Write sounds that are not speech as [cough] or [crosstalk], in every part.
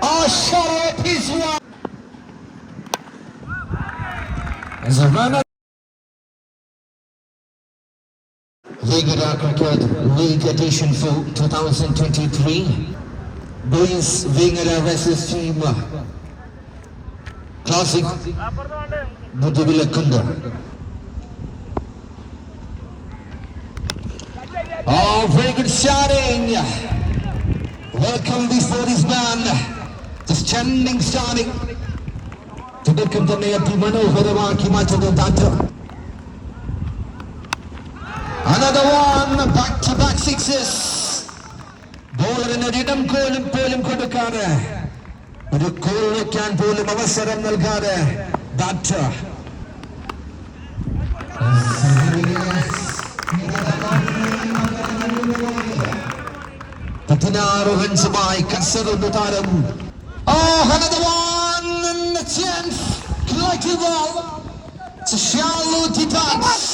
Oh, shot his one. As a runner. Vigara Cricket League Edition for 2023. Boys Vigara versus Team Classic Muduvilakunda. Oh, very good shouting. Welcome before this man. Standing starting. തുടക്കം തന്നെ അതിമനോഹരമാക്കി മാറ്റുന്ന താറ്റം Another one, back to back sixes. ബോളറിന് ഒരിടം കോലും പോലും കൊടുക്കാതെ ഒരു call വയ്ക്കാൻ പോലും അവസരം നൽകാതെ ബാറ്റർ പതിനാറ് റൺസുമായി കസറുന്നു താരം Oh, another one in the chance. Collective ball. A shallow dance.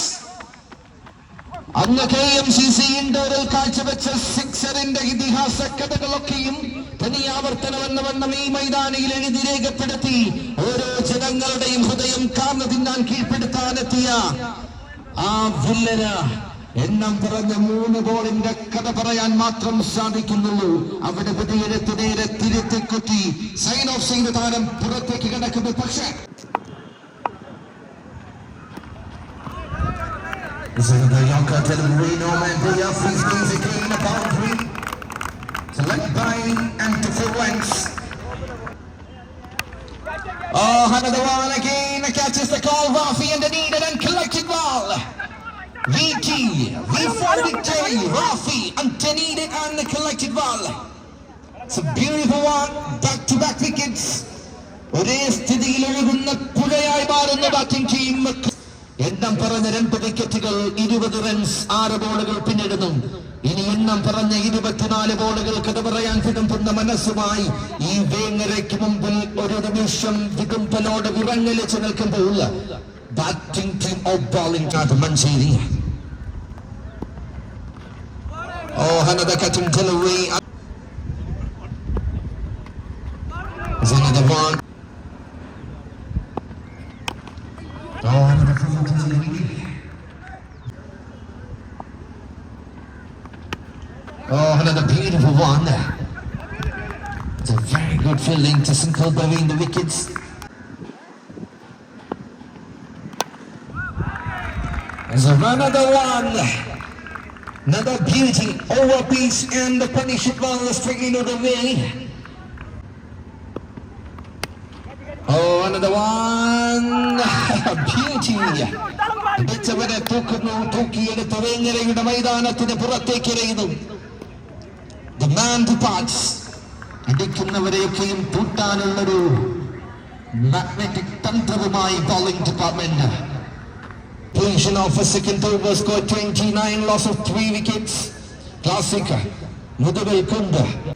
അന്ന് കെ എം സി സി ഇൻഡോറിൽ കാഴ്ചവെച്ച സിക്സറിന്റെ ഇതിഹാസ കഥകളൊക്കെയും തനിയാവർത്തനമെന്ന വണ്ണം ഈ മൈതാനിയിൽ എഴുതി രേഖപ്പെടുത്തി ഓരോ ജനങ്ങളുടെയും ഹൃദയം കാർന്നു തിന്നാൻ കീഴ്പ്പെടുത്താനെത്തിയ ആ വില്ലന് എണ്ണം പറഞ്ഞ മൂന്ന് ബോളിന്റെ കഥ പറയാൻ മാത്രം സാധിക്കുന്നുള്ളൂ അവിടെ വിധിയെടുത്ത് നേരെ തിരുത്തി കുത്തി സൈൻ ഓഫ് ചെയ്ത താരം പുറത്തേക്ക് കിടക്കുന്നു പക്ഷേ This is the Yonka Telemarino and the Free Skins again a boundary. Select by and to full lengths. Oh, another one again. Catches the call. Rafi and the needed and collected ball. VT, V4 victory. Rafi and needed and the collected ball. It's a beautiful one. Back to back wickets. ഒരേ സ്ഥിതിയിൽ ഒഴുകുന്ന പുഴയായി മാറുന്ന batting team എണ്ണം പറഞ്ഞ രണ്ട് വിക്കറ്റുകൾ ഇരുപത് runs ആറ് ബോളുകൾ പിന്നിടുന്നു ഇനി എണ്ണം പറഞ്ഞ ഇരുപത്തിനാല് ബോളുകൾ കഥ പറയാൻ വിടുമ്പുന്ന മനസ്സുമായി ഈ വേങ്ങരയ്ക്ക് മുമ്പിൽ ഒരു നിമിഷം വിടുമ്പലോട് വിറങ്ങലിച്ച് നിൽക്കുമ്പോൾ ബാറ്റിംഗ് ടീം ഓഫ് ബോളിംഗ് അത് മഞ്ചേരി ഓ another cutting delivery Is another one Oh, another cutting delivery Oh, another beautiful one. It's a very good fielding to Single between the wickets. There's another one. Another beauty. Over piece and the punish it ball is taking it away. Oh, another one. [laughs] beauty. പിടിച്ചവരെ തൂക്കുന്നു തൂക്കിയെടുത്ത് വേങ്ങരയുടെ മൈതാനത്തിന് പുറത്തേക്ക് എറിയുന്നു The man departs. അടിക്കുന്നവരെയൊക്കെയും പൂട്ടാനുള്ളൊരു magnetic തന്ത്രവുമായി bowling department Position of a second over score 29 loss of 3 wickets. Classic. Uh, Mudubai Kunda.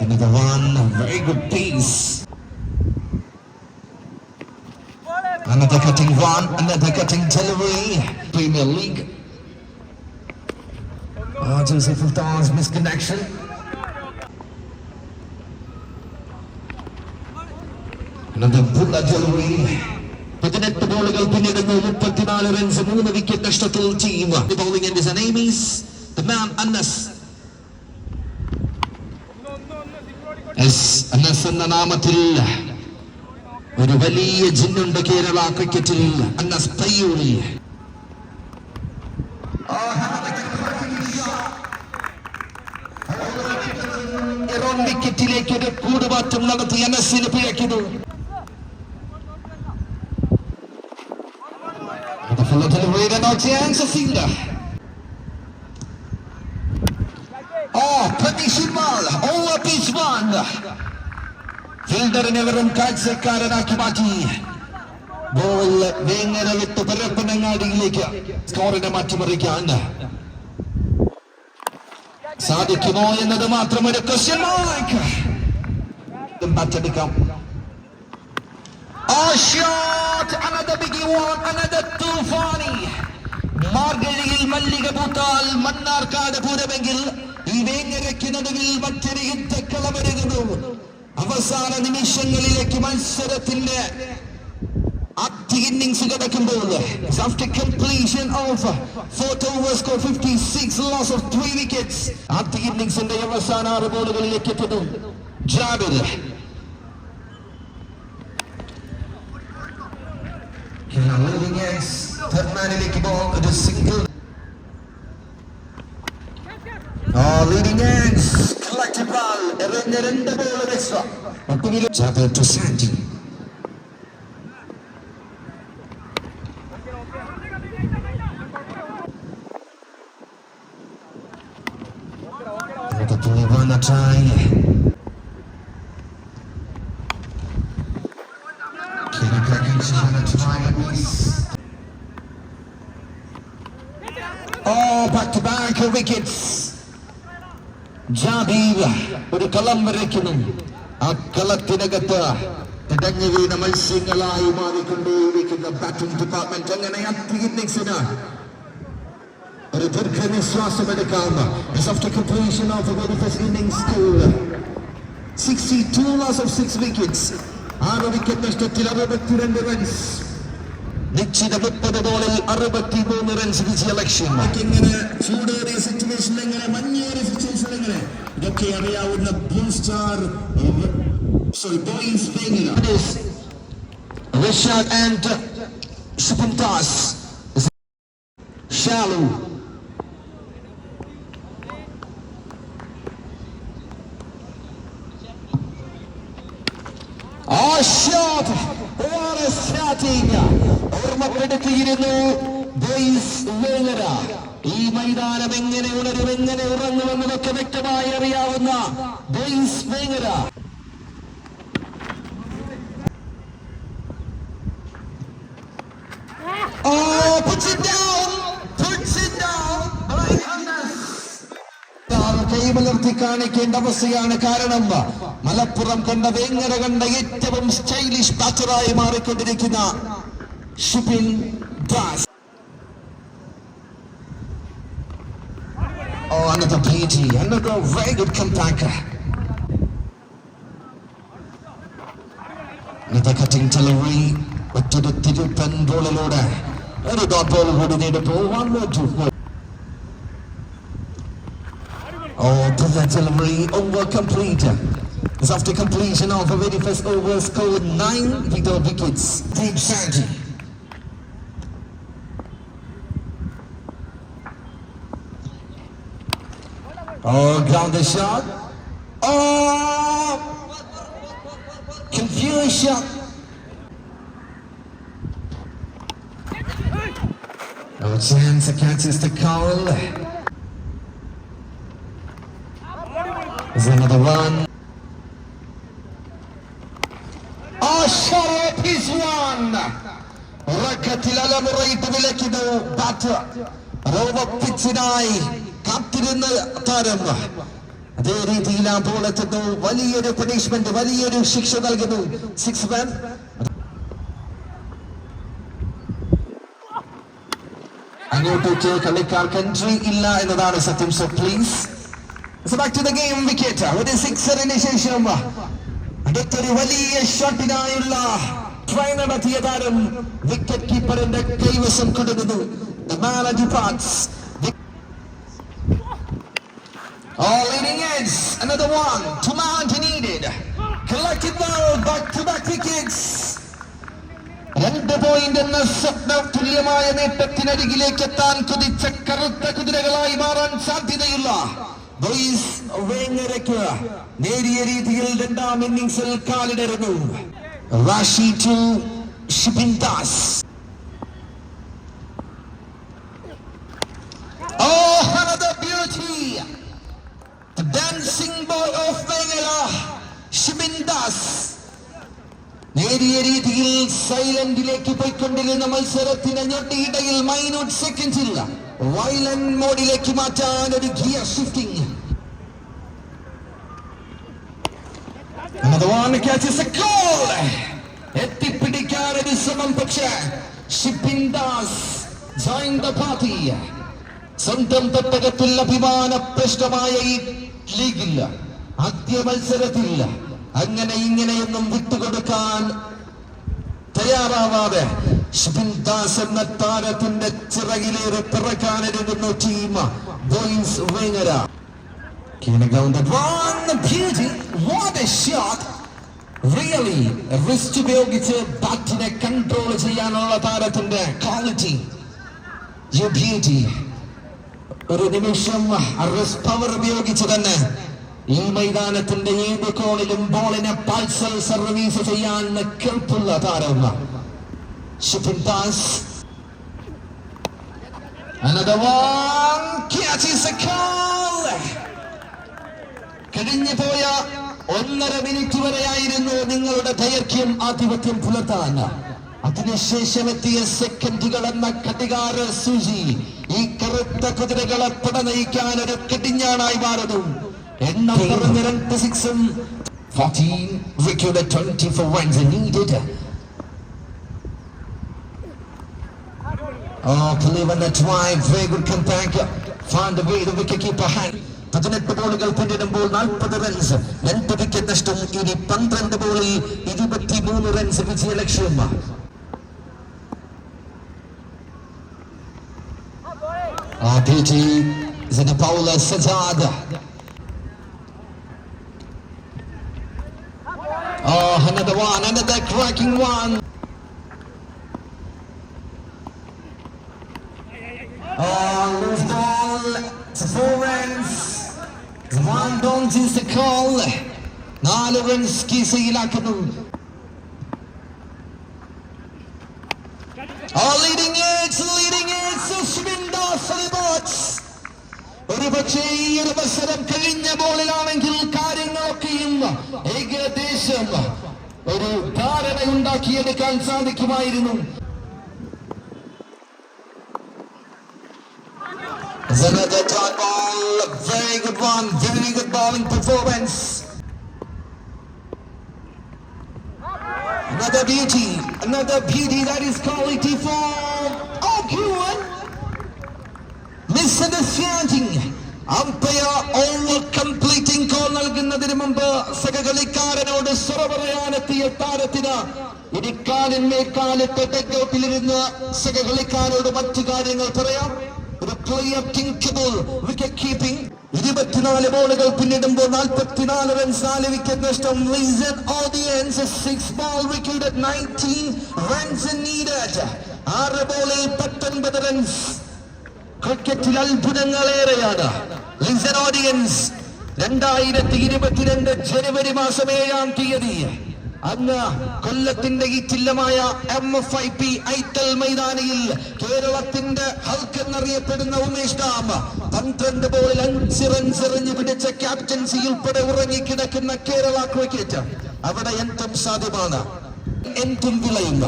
Another one, very good pace. Another cutting one, another cutting delivery. Premier League. Joseph Fulton's misconnection. Another Bulla Jolly. പതിനെട്ട് ബോളുകൾ പിന്നിടുന്നു. മുപ്പത്തിനാല് runs മൂന്ന് wicket നഷ്ടത്തിൽ team bowling and is the man Annas Annas എന്ന നാമത്തിൽ ഒരു വലിയ ജിന്നുണ്ട് കേരള ക്രിക്കറ്റിൽ അന്നസ് പയ്യൂരി Pradesh നടത്തി over pitch one. ഫീൽഡറിനെ വെറും കാഴ്ചക്കാരനാക്കി മാറ്റി. ബോൾ വേങ്ങര വിട്ട് പരപ്പനങ്ങാടിയിലേക്ക് സ്കോറിനെ മാറ്റിമറിക്കാൻ. സാധിക്കുമോ എന്നത് മാത്രം ഒരു ക്വസ്റ്റ്യൻ മാർക്ക് മാറ്റെടുക്കാം Oh, ഈ അവസാന നിമിഷങ്ങളിലേക്ക് മത്സരത്തിന്റെ ഇന്നിംഗ്സ് കിടക്കുമ്പോൾ score 56 loss of three wickets ആദ്യ ഇന്നിംഗ്സിന്റെ അവസാന ആറ് ബോളുകളിലേക്ക് എത്തുന്നു. leading ends third മാനിലേക്ക് ബോൾ ഒരു single Oh, leading ends collected ball എറിഞ്ഞ രണ്ട് ബോൾ എക്സ്ട്രാ ഒട്ടുമില്ല Jabir to Sandy The play wanna try. Kenny Perkins is gonna try at least. Oh, back to back wickets. Jabir ഒരു കളം വരയ്ക്കുന്നു. ആ കളത്തിനകത്ത് തിടഞ്ഞു വീണ മത്സ്യങ്ങളായി മാറിക്കൊണ്ടേയിരിക്കുന്ന batting department അങ്ങനെ അത്ര ഇന്നിങ്സിന് ഒരു ദീർഘനിശ്വാസം എടുക്കാം after completion of the very first innings to 62 loss of 6 wickets. ആറ് wicket നഷ്ടത്തിൽ അറുപത്തിരണ്ട് റൺസ് നിശ്ചിത മുപ്പത് ബോളിൽ അറുപത്തിമൂന്ന് റൺസ് വിജയ ലക്ഷ്യം ഇങ്ങനെ ചൂടേറിയ സിറ്റുവേഷൻ എങ്ങനെ മഞ്ഞേറിയ സിറ്റുവേഷൻ എങ്ങനെ ഇതൊക്കെ അറിയാവുന്ന ബ്ലൂ സ്റ്റാർ സോറി ബോയ്സ് പേങ്ങില That is Rishad and Shubham Das. Shallow. Shot! What ഓർമ്മപ്പെടുത്തിയിരുന്നു ഈ മൈതാനം എങ്ങനെ ഉണരും എങ്ങനെ ഉറങ്ങുമെന്നതൊക്കെ വ്യക്തമായി അറിയാവുന്ന ബോയ്സ് വേങ്ങര കൈമലർത്തി കാണിക്കേണ്ട അവസ്ഥയാണ് കാരണം മലപ്പുറം കണ്ട വേങ്ങര കണ്ട ഏറ്റവും സ്റ്റൈലിഷ് ബാച്ചറായി മാറിക്കൊണ്ടിരിക്കുന്ന ഷിപ്പിൻ Das Oh, another beauty, another very good comeback. Another cutting delivery. മറ്റൊരു ബോളിലൂടെ ഒരു ഡോട്ട് കൂടി നേടി more Oh, brilliant delivery, over complete. It's after completion of oh, oh, the very first over, scored nine without wickets. Deep Sanji. Oh, grounded shot. Oh, confused shot. No chance, catches the call. Up, he's one. ഉറക്കത്തിൽ അലമുറയിട്ട് വിലക്കുന്നു bat റോവ കാത്തിരുന്ന താരം. അതേ രീതിയിൽ ആ ball എത്തുന്നു വലിയൊരു punishment വലിയൊരു ശിക്ഷ നൽകുന്നു. സിക്സ് റൺ അങ്ങോട്ടേക്ക് കളിക്കാർക്ക് എൻട്രി ഇല്ല എന്നതാണ് സത്യം. So please back to the game wicket ഒരു സിക്സറിന് ശേഷം അടുത്തൊരു വലിയ ഷോട്ടിനായുള്ള ട്രൈ നടത്തിയ താരം വിക്കറ്റ് കീപ്പറിന്റെ കൈവശം കൊടുക്കുന്നു The man departs. Oh, leading edge, another one. Two man needed. Collected ball, back to back wickets. രണ്ട് പോയിന്റ് എന്ന സ്വപ്ന തുല്യമായ നേട്ടത്തിനരികിലേക്ക് എത്താൻ കുതിച്ച കറുത്ത കുതിരകളായി മാറാൻ സാധ്യതയുള്ള നേരിയ രീതിയിൽ രണ്ടാം ഇന്നിംഗ്സിൽ കാലിടരുന്നു. Rashi to Shibin Das dancing boy of Vengala, Shibin Das. നേരിയ രീതിയിൽ സൈലന്റിലേക്ക് പോയിക്കൊണ്ടിരുന്ന മത്സരത്തിന് ഞൊട്ടിയിടയിൽ മൈനൂട്ട് സെക്കൻഡ്സിൽ വയലന്റ് മോഡിലേക്ക് മാറ്റാൻ ഒരു ഗിയർ ഷിഫ്റ്റിംഗ്. എത്തിപ്പിടിക്കാൻ പിടിക്കാനൊരു ശ്രമം പക്ഷേ ഷിപ്പിൻ join the party. സ്വന്തം തട്ടകത്തിൽ അഭിമാന പ്രശ്നമായ ഈ ലീഗില്ല. ആദ്യ മത്സരത്തിൽ അങ്ങനെ ഇങ്ങനെയൊന്നും വിട്ടുകൊടുക്കാൻ തയ്യാറാവാതെ എന്ന താരത്തിന്റെ ചിറകിലേറെ പിറക്കാനൊരുങ്ങുന്നു team boys Vengara really wrist ഉപയോഗിച്ച് ബാറ്റിനെ കൺട്രോൾ ചെയ്യാനുള്ള താരത്തിന്റെ ക്വാളിറ്റി ബ്യൂട്ടി ഒരു നിമിഷം പവർ ഉപയോഗിച്ച് തന്നെ ഈ മൈതാനത്തിന്റെ ഏത് കോണിലും ബോളിനെ പാഴ്സൽ സർവീസ് ചെയ്യാൻ കെൽപ്പുള്ള താരം. Shifin pass. Another one. Catches a call. കഴിഞ്ഞു പോയ ഒന്നര മിനിറ്റ് വരെയായിരുന്നു നിങ്ങളുടെ ദൈർഘ്യം ആധിപത്യം പുലർത്താൻ. അതിനുശേഷം എത്തിയ സെക്കൻഡുകൾ എന്ന കടികാര സൂചി ഈ കറുത്ത കുതിരകളെ പടനയിക്കാൻ ഒരു കടിഞ്ഞാണായി മാറുന്നു. എണ്ണം പറഞ്ഞ രണ്ട് സിക്സും 14 recorded 24 runs are needed. Oh, believe in the drive. Very good comeback. Find the way the wicket keeper hand. പതിനെട്ട് ബോളുകൾ പിന്നിടുമ്പോൾ നാൽപ്പത് റൺസ് രണ്ട് വിക്കറ്റ് നഷ്ടം ഇനി പന്ത്രണ്ട് ബോളിൽ ഇരുപത്തിമൂന്ന് റൺസ് വിജയ ലക്ഷ്യം Ah, beauty is in Paula Sajad. Oh, another one, another cracking one. Oh, loose ball. It's four runs. One don't is the call. നാല് റൺസ് കീസയിലാക്കുന്നു Oh, leading it, leading it, Sushmin Das for the box. ഒരു പക്ഷേ ഈ ഒരു മത്സരം കഴിഞ്ഞ ബോളിലാണെങ്കിൽ കാര്യങ്ങളൊക്കെയും ഏകദേശം ഒരു ധാരണ ഉണ്ടാക്കിയെടുക്കാൻ സാധിക്കുമായിരുന്നു Another dot ball, very good one, very good bowling performance. Another beauty, another beauty that is quality for Oh, Kuan. Misunderstanding. Umpire over completing call നൽകുന്നതിന് മുമ്പ് സഹകളിക്കാരനോട് സ്വറ പറയാനെത്തിയ താരത്തിന് ഇനി കാലിന്മേൽ കാലിട്ട് ഡെക്കൗട്ടിലിരുന്ന് സഹകളിക്കാരോട് മറ്റു കാര്യങ്ങൾ പറയാം ഇരുപത്തിനാല് ബോളുകൾ പിന്നിടുമ്പോൾ നാൽപ്പത്തിനാല് റൺസ് നാല് വിക്കറ്റ് നഷ്ടം. Reason audience six ball wicket nineteen runs needed ആറ് ബോളിൽ പത്തൊൻപത് റൺസ് ക്രിക്കറ്റിൽ അത്ഭുതങ്ങളേറെയാണ്. ലിസൺ ഓഡിയൻസ് രണ്ടായിരത്തി ഇരുപത്തിരണ്ട് ജനുവരി മാസം ഏഴാം തീയതി. അന്ന് കൊല്ലത്തിന്റെ ഈ ചില്ലമായ എം എഫ് ഐ പി ഐത്തൽ മൈതാനിയിൽ കേരളത്തിന്റെ ഹൽക്ക് എന്നറിയപ്പെടുന്ന ഉമേഷ് ഡാം പന്ത്രണ്ട് ബോളിൽ അഞ്ച് റൺസ് എറിഞ്ഞു പിടിച്ച ക്യാപ്റ്റൻസി ഉൾപ്പെടെ ഉറങ്ങിക്കിടക്കുന്ന കേരള ക്രിക്കറ്റ് അവിടെ എന്തും സാധ്യമാണ് എന്തും വിളയും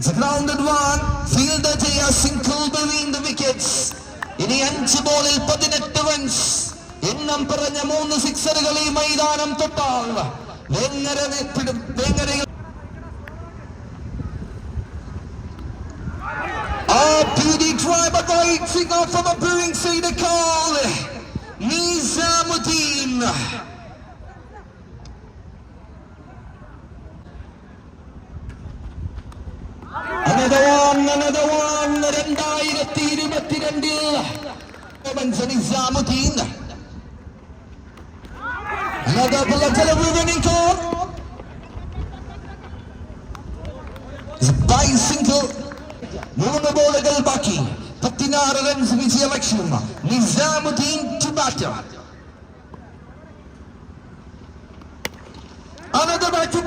the grounded one. Fielder Jaya single between the. ഇനി അഞ്ച് ബോളിൽ പതിനെട്ട് റൺസ് എണ്ണം പറഞ്ഞ മൂന്ന് സിക്സറുകൾ ഈ മൈതാനം തൊട്ടാൽ Nizamuddin. രണ്ടായിരത്തി ഇരുപത്തിരണ്ടിൽ മൂന്ന് ബോളുകൾ ബാക്കി. പതിനാറ് റൺസ് വിജയ ലക്ഷ്യം Nizamuddin to bat Another back to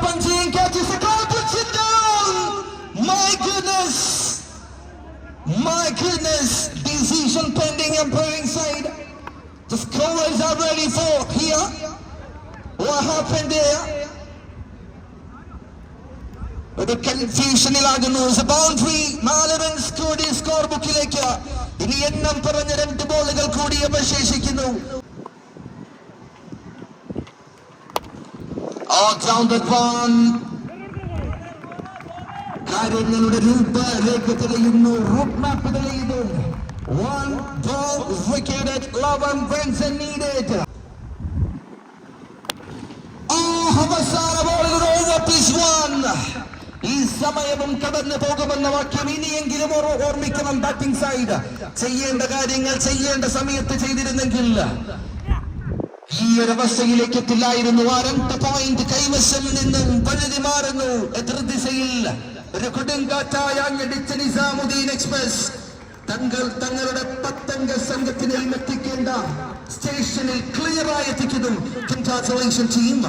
my goodness. Decision pending umpiring side. The scorers are ready for here. What happened there? ഒരു കൺഫ്യൂഷനിലാകുന്നു ബൗണ്ടറി നാല് റൺസ് കൂടി സ്കോർ ബുക്കിലേക്ക് ഇനി എണ്ണം പറഞ്ഞ രണ്ട് ബോളുകൾ കൂടി അവശേഷിക്കുന്നു Oh, down that one. കാര്യങ്ങളുടെ രൂപരേഖ തെളിയുന്നു റൂട്ട് മാപ്പ് തെളിയുന്നു. One ball wicked, 11 runs are needed. അവസാന ബോളിൽ ഈ സമയവും കടന്നു പോകുമെന്ന വാക്യം ഇനിയെങ്കിലും ഓർ- ഓർമ്മിക്കണം ബാറ്റിംഗ് സൈഡ് ചെയ്യേണ്ട കാര്യങ്ങൾ ചെയ്യേണ്ട സമയത്ത് ചെയ്തിരുന്നെങ്കിൽ ഈ ഒരു അവസ്ഥയിലേക്ക് എത്തില്ലായിരുന്നു. ആ രണ്ട് പോയിന്റ് കൈവശം നിന്നും പഴുതി മാറുന്നു. എതിർദിശയിൽ ഒരു കൊടുങ്കാറ്റായ അങ്ങടിച്ച നിസാമുദ്ദീൻ എക്സ്പ്രസ്. തങ്ങൾ തങ്ങളുടെ പത്തംഗ സംഘത്തിനെ എത്തിക്കേണ്ട സ്റ്റേഷനിൽ ക്ലിയറായി എത്തിക്കുന്നു. ടീം